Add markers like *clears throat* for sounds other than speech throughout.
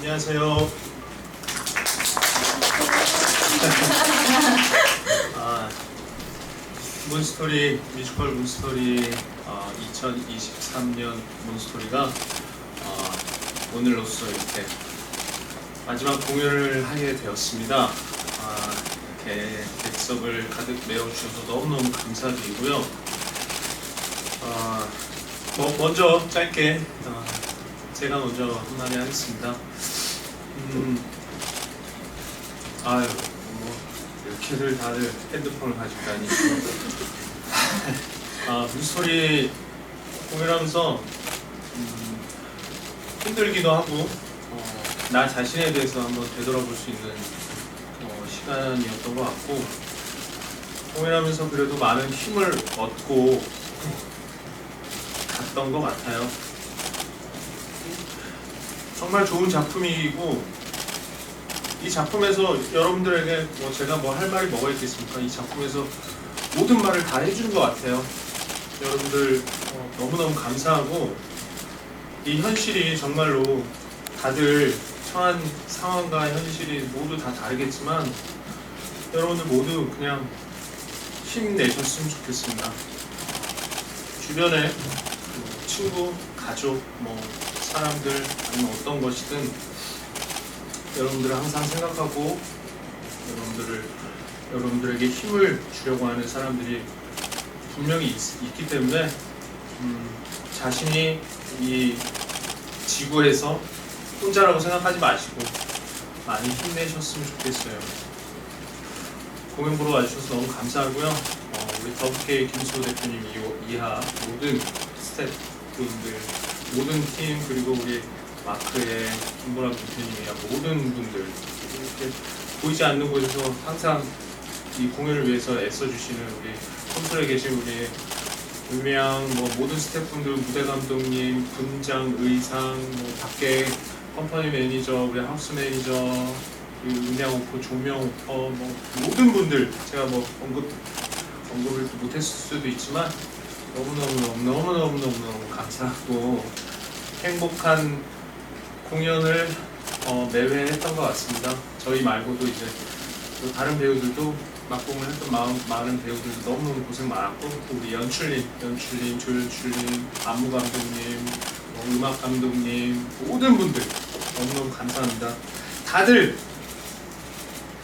안녕하세요. 아, 문스토리 뮤지컬 문스토리 어, 2023년 문스토리가 어, 오늘로써 이렇게 마지막 공연을 하게 되었습니다. 아, 이렇게 객석을 가득 메워주셔서 너무너무 감사드리고요. 아, 뭐, 먼저 짧게 어, 제가 먼저 한마디 하겠습니다. 음, 아유, 뭐 이렇게들 다들 핸드폰을 가지다니. 아, 물소리 공연하면서 음, 힘들기도 하고 어, 나 자신에 대해서 한번 되돌아볼 수 있는 어, 시간이었던 것 같고 공연하면서 그래도 많은 힘을 얻고 갔던 것 같아요. 정말 좋은 작품이고 이 작품에서 여러분들에게 뭐 제가 뭐 할 말이 뭐가 있겠습니까? 이 작품에서 모든 말을 다 해준 것 같아요. 여러분들 어, 너무너무 감사하고 이 현실이 정말로 다들 처한 상황과 현실이 모두 다 다르겠지만 여러분들 모두 그냥 힘내셨으면 좋겠습니다. 주변에 뭐 친구, 가족, 뭐 사람들 아니면 어떤 것이든 여러분들을 항상 생각하고 여러분들을 여러분들에게 힘을 주려고 하는 사람들이 분명히 있, 기 때문에 음, 자신이 이 지구에서 혼자라고 생각하지 마시고 많이 힘내셨으면 좋겠어요. 공연 보러 와주셔서 너무 감사하고요. 어, 우리 더블K 김수호 대표님 이- 이하 모든 스태프분들, 모든 팀 그리고 우리 마크의 김보람 대표님이야 모든 분들 이렇게 보이지 않는 곳에서 항상 이 공연을 위해서 애써주시는 우리 콘솔에 계신 우리 유명 뭐 모든 스태프분들 무대 감독님, 분장, 의상, 뭐 밖에 컴퍼니 매니저, 우리 하우스 매니저, 음향 오퍼, 조명 오퍼, 뭐 모든 분들 제가 뭐 언급 언급을 못했을 수도 있지만 너무 너무 너무 너무 너무 너무 너무 감사하고 행복한 공연을 어, 매회 했던 것 같습니다. 저희 말고도 이제 또 다른 배우들도 막공을 했던 마음, 많은 배우들도 너무너무 고생 많았고 또 우리 연출님, 연출님, 조연출님, 안무 감독님, 뭐 음악 감독님 모든 분들 너무너무 감사합니다. 다들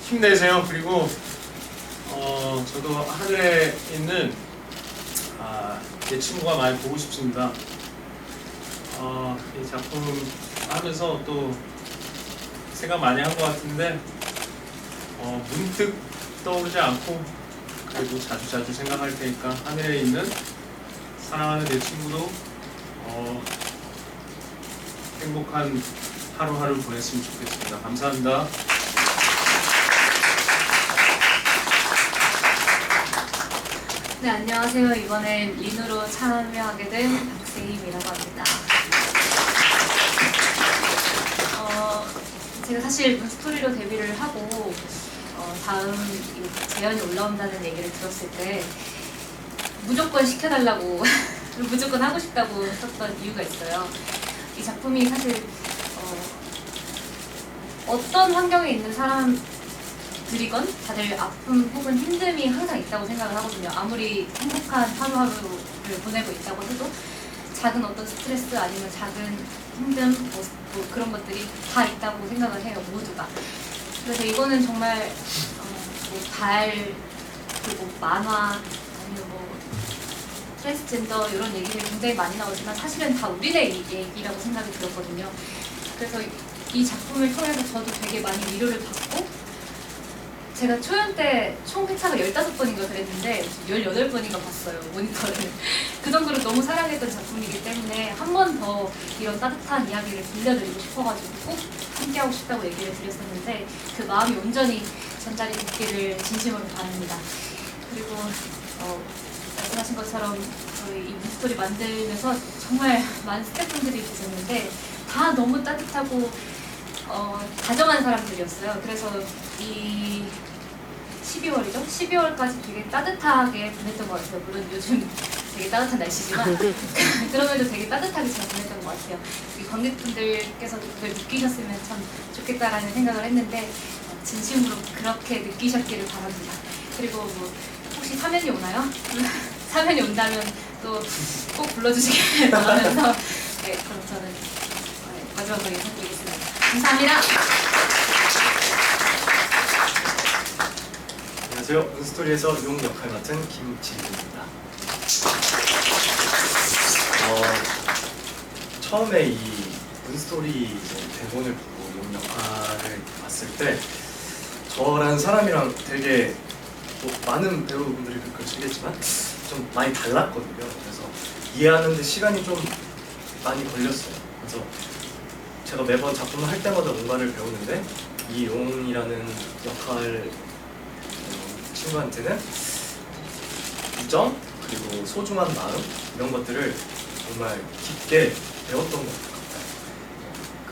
힘내세요. 그리고 어, 저도 하늘에 있는 아, 제 친구가 많이 보고 싶습니다. 어, 이 작품 하면서 또 생각 많이 한 것 같은데 어, 문득 떠오르지 않고 그래도 자주 자주 생각할 테니까 하늘에 있는 사랑하는 내 친구도 어, 행복한 하루하루 보냈으면 좋겠습니다. 감사합니다. 네, 안녕하세요. 이번엔 린으로 참여하게 된 박세임이라고 합니다. 어, 제가 사실 문스토리로 데뷔를 하고 어, 다음 이 재연이 올라온다는 얘기를 들었을 때 무조건 시켜달라고 *laughs* 무조건 하고 싶다고 했었던 이유가 있어요. 이 작품이 사실 어, 어떤 환경에 있는 사람 들이건 다들 아픔 혹은 힘듦이 항상 있다고 생각을 하거든요. 아무리 행복한 하루하루를 보내고 있다고 해도 작은 어떤 스트레스 아니면 작은 힘듦 뭐, 뭐 그런 것들이 다 있다고 생각을 해요. 모두가. 그래서 이거는 정말 어, 뭐 달, 그리고 만화 아니면 뭐 트랜스젠더 이런 얘기들이 굉장히 많이 나오지만 사실은 다 우리네 이- 얘기라고 생각이 들었거든요. 그래서 이 작품을 통해서 저도 되게 많이 위로를 받고 제가 초연 때 총 회차가 15번인가 그랬는데 18번인가 봤어요 모니터를 *laughs* 그 정도로 너무 사랑했던 작품이기 때문에 한 번 더 이런 따뜻한 이야기를 들려드리고 싶어가지고 꼭 함께하고 싶다고 얘기를 드렸었는데 그 마음이 온전히 전달이 됐기를 진심으로 바랍니다 그리고 어, 말씀하신 것처럼 저희 이 문스토리 만들면서 정말 많은 스태프분들이 계셨는데 다 너무 따뜻하고 어, 다정한 사람들이었어요. 그래서 이 12월이죠? 12월까지 되게 따뜻하게 보냈던 것 같아요. 물론 요즘 되게 따뜻한 날씨지만 *laughs* 그럼에도 되게 따뜻하게 잘 보냈던 것 같아요. 이 관객분들께서도 그걸 느끼셨으면 참 좋겠다라는 생각을 했는데 어, 진심으로 그렇게 느끼셨기를 바랍니다. 그리고 뭐 혹시 사면이 오나요? *laughs* 사면이 온다면 또 꼭 불러주시길 *laughs* 바라면서 네, 그럼 저는 어, 마지막으로 인사드리겠습니다. 감사합니다. 안녕하세요. 문스토리에서 용 역할 맡은 김지입니다. 어, 처음에 이 문스토리 이제 대본을 보고 용 역할을 봤을 때 저라는 사람이랑 되게 뭐 많은 배우분들이 그러시겠지만 좀 많이 달랐거든요. 그래서 이해하는데 시간이 좀 많이 걸렸어요. 그래서 제가 매번 작품을 할 때마다 뭔가를 배우는데 이 용이라는 역할 어, 친구한테는 우정 그리고 소중한 마음 이런 것들을 정말 깊게 배웠던 것 같아요.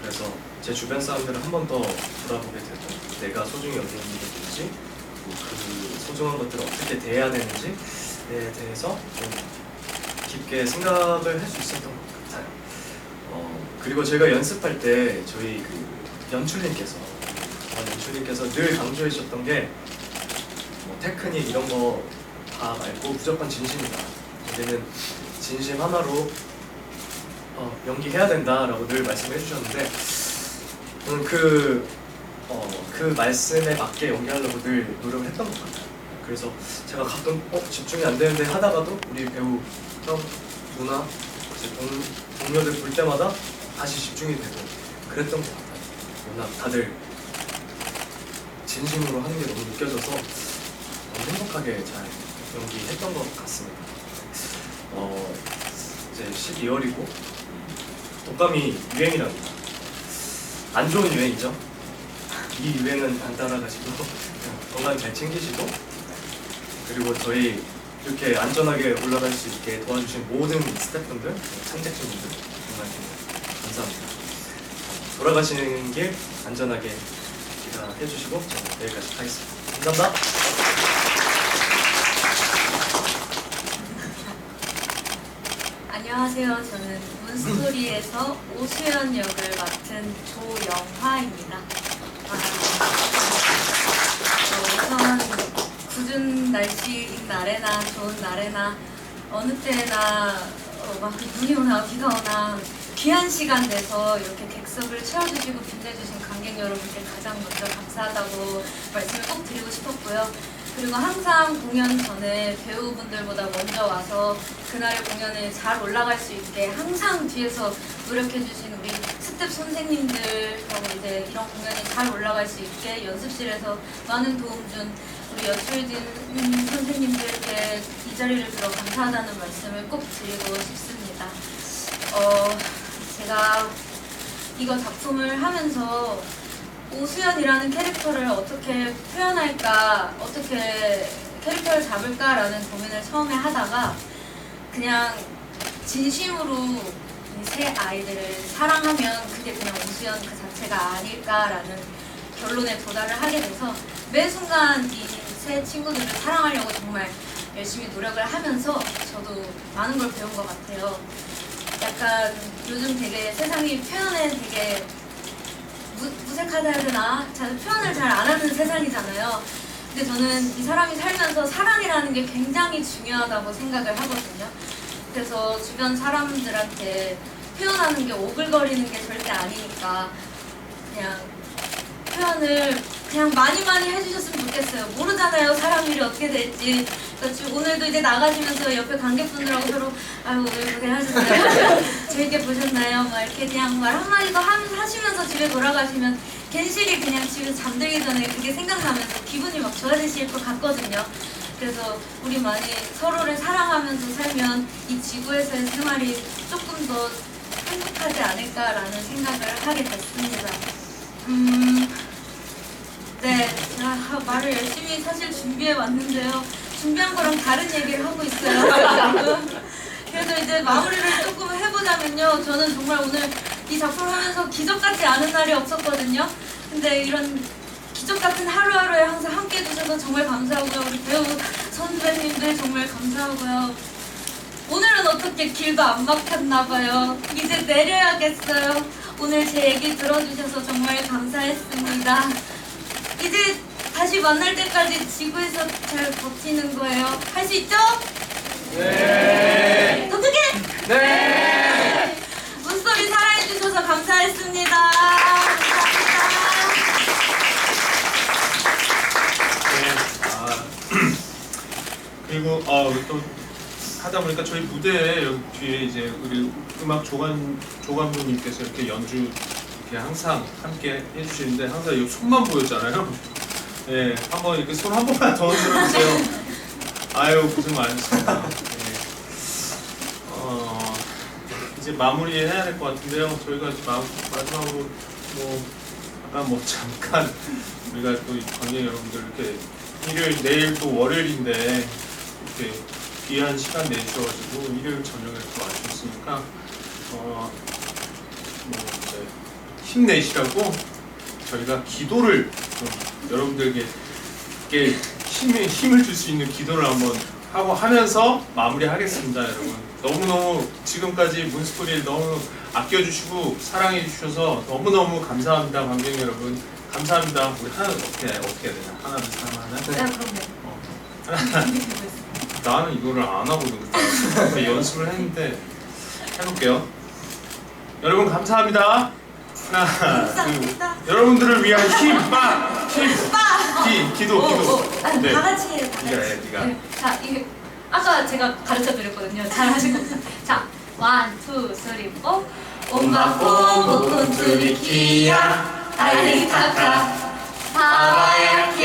그래서 제 주변 사람들을 한 번 더 돌아보게 되고 내가 소중히 여기는 게 뭔지 그리고 그 소중한 것들을 어떻게 대해야 되는지에 대해서 좀 깊게 생각을 할 수 있었던 것 같아요. 어, 그리고 제가 연습할 때 저희 그 연출님께서 어, 연출님께서 늘 강조해 주셨던 게 뭐 테크닉 이런 거 다 말고 무조건 진심이다. 우리는 진심 하나로 어, 연기해야 된다라고 늘 말씀해 주셨는데 저는 그, 어, 그 말씀에 맞게 연기하려고 늘 노력을 했던 것 같아요. 그래서 제가 가끔 어, 집중이 안 되는데 하다가도 우리 배우 형, 누나, 이제 동, 동료들 볼 때마다 다시 집중이 되고 그랬던 것 같아요. 워낙 다들 진심으로 하는 게 너무 느껴져서 행복하게 잘 연기했던 것 같습니다. 어, 이제 12월이고 독감이 유행이랍니다. 안 좋은 유행이죠. 이 유행은 안 따라가시고 *laughs* 건강 잘 챙기시고 그리고 저희 이렇게 안전하게 올라갈 수 있게 도와주신 모든 스태프분들, 창작진분들 정말 감사합니다. 돌아가시는 길 안전하게 해주시고 저는 여기까지 하겠습니다. 감사합니다. 안녕하세요. 저는 문스토리에서 오수연 역을 맡은 조영화입니다. 아, 어, 우선 굳은 날씨인 날에나 좋은 날에나 어느 때나 어, 막 눈이 오나 비가 오나 귀한 시간 내서 이렇게 객석을 채워주시고 빛내주신 관객 여러분께 가장 먼저 감사하다고 말씀을 꼭 드리고 싶었고요. 그리고 항상 공연 전에 배우분들보다 먼저 와서 그날의 공연을 잘 올라갈 수 있게 항상 뒤에서 노력해주신 우리 스텝 선생님들 하고 이제 이런 공연이 잘 올라갈 수 있게 연습실에서 많은 도움 준 우리 여출진 선생님들께 이 자리를 빌어 감사하다는 말씀을 꼭 드리고 싶습니다. 어, 제가 이거 작품을 하면서 오수연이라는 캐릭터를 어떻게 표현할까, 어떻게 캐릭터를 잡을까라는 고민을 처음에 하다가 그냥 진심으로 이 세 아이들을 사랑하면 그게 그냥 오수연 그 자체가 아닐까라는 결론에 도달을 하게 돼서 매 순간 이 세 친구들을 사랑하려고 정말 열심히 노력을 하면서 저도 많은 걸 배운 것 같아요. 약간 요즘 되게 세상이 표현에 되게 무, 무색하다 해야 되나? 잘 표현을 잘 안 하는 세상이잖아요. 근데 저는 이 사람이 살면서 사랑이라는 게 굉장히 중요하다고 생각을 하거든요. 그래서 주변 사람들한테 표현하는 게 오글거리는 게 절대 아니니까 그냥 표현을 그냥 많이 많이 해주셨으면 좋겠어요. 모르잖아요. 사람 일이 어떻게 될지. 그러니까 오늘도 이제 나가시면서 옆에 관객분들하고 서로 아유 오늘 고생 하셨나요? 재밌게 보셨나요? 막 이렇게 그냥 말 한마디도 하- 하시면서 집에 돌아가시면 괜시리 그냥 집에 잠들기 전에 그게 생각나면서 기분이 막 좋아지실 것 같거든요. 그래서 우리 많이 서로를 사랑하면서 살면 이 지구에서의 생활이 조금 더 행복하지 않을까라는 생각을 하게 됐습니다. 음, 네, 제가 말을 열심히 사실 준비해 왔는데요. 준비한 거랑 다른 얘기를 하고 있어요. *laughs* 그래서 이제 마무리를 조금 해 보자면요. 저는 정말 오늘 이 작품을 하면서 기적 같지 않은 날이 없었거든요. 근데 이런 기적 같은 하루하루에 항상 함께 해주셔서 정말 감사하고요. 우리 배우 선배님들 정말 감사하고요. 오늘은 어떻게 길도 안 막혔나봐요. 이제 내려야겠어요. 오늘 제 얘기 들어주셔서 정말 감사했습니다. 이제 다시 만날 때까지 지구에서 잘 버티는 거예요. 할 수 있죠? 네. 더 크게! 네. 문소리 사랑해주셔서 감사했습니다. 감사합니다. 네. 아, *clears throat* 그리고 어, 또 하다 보니까 저희 무대에 여기 뒤에 이제 우리 음악 조관 조관부님께서 이렇게 연주 이렇게 항상 함께 해주시는데 항상 이 손만 보였잖아요. 예, 한번 이렇게 손 한 번만 더 들어주세요. *laughs* 아유 고생 많으셨습니다. 예. 어, 이제 마무리해야 될 것 같은데요. 저희가 마, 마지막으로 뭐 아까 뭐 잠깐 *laughs* 우리가 또 관객 여러분들 이렇게 일요일 내일 또 월요일인데 이렇게 귀한 시간 내주셔가지고 일요일 저녁에 또 와주셨으니까 어뭐 이제 힘내시라고 저희가 기도를 좀 이렇게 힘을 힘을 줄 수 있는 기도를 한번 하고 하면서 마무리하겠습니다, 여러분. 너무 너무 지금까지 문스토리를 너무 아껴주시고 사랑해 주셔서 너무 너무 감사합니다, 관객 여러분. 감사합니다. 우리 하나 어떻게 어떻게 해야 되냐? 하나 둘 셋, 하나. 네, 그럼요. 어. 나는 이거를 안 하거든. 그때 연습을 했는데 해볼게요. 여러분 감사합니다. 하나, 둘. 여러분들을 위한 힘, 빠, 힘, 아! 기, 기도, 어, 기도. 어. 아니, 네. 다 같이 해요. 다 같이. 네가 네가. 네. 자, 이게 아까 제가 가르쳐 드렸거든요. 잘 하신 겁니다. *laughs* 자, 원, 투, 쓰리, 포. 엄마 뽀뽀 콘투리 키야 알리 타카 파와야케